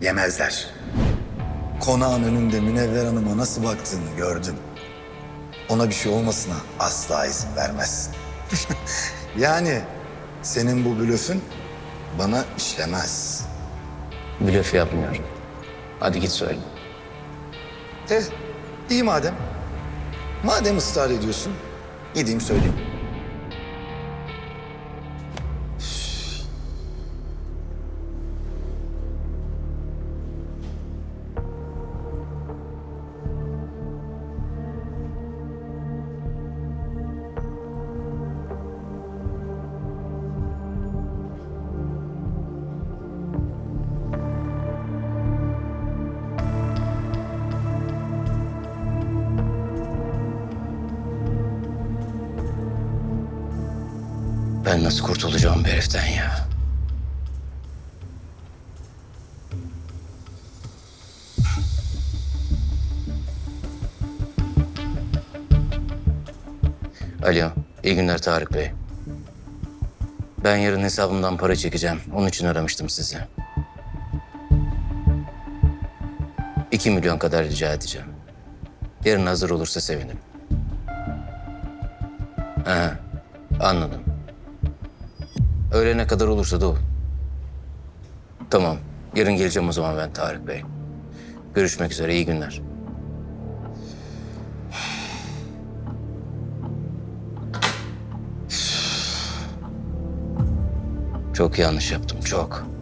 Yemezler. Konağın önünde Münevver Hanım'a nasıl baktığını gördüm. Ona bir şey olmasına asla izin vermezsin. yani senin bu blöfün bana işlemez. Blöf yapmıyorum. Hadi git söyle. Eh, iyi madem. Madem ısrar ediyorsun, gideyim söyleyeyim. Ben nasıl kurtulacağım bu heriften ya? Alo, iyi günler Tarık Bey. Ben yarın hesabımdan para çekeceğim. Onun için aramıştım sizi. İki milyon kadar rica edeceğim. Yarın hazır olursa sevinirim. Ha, anladım. Öğlene kadar olursa da olur. Tamam. Yarın geleceğim o zaman ben Tarık Bey. Görüşmek üzere. iyi günler. Çok yanlış yaptım. Çok.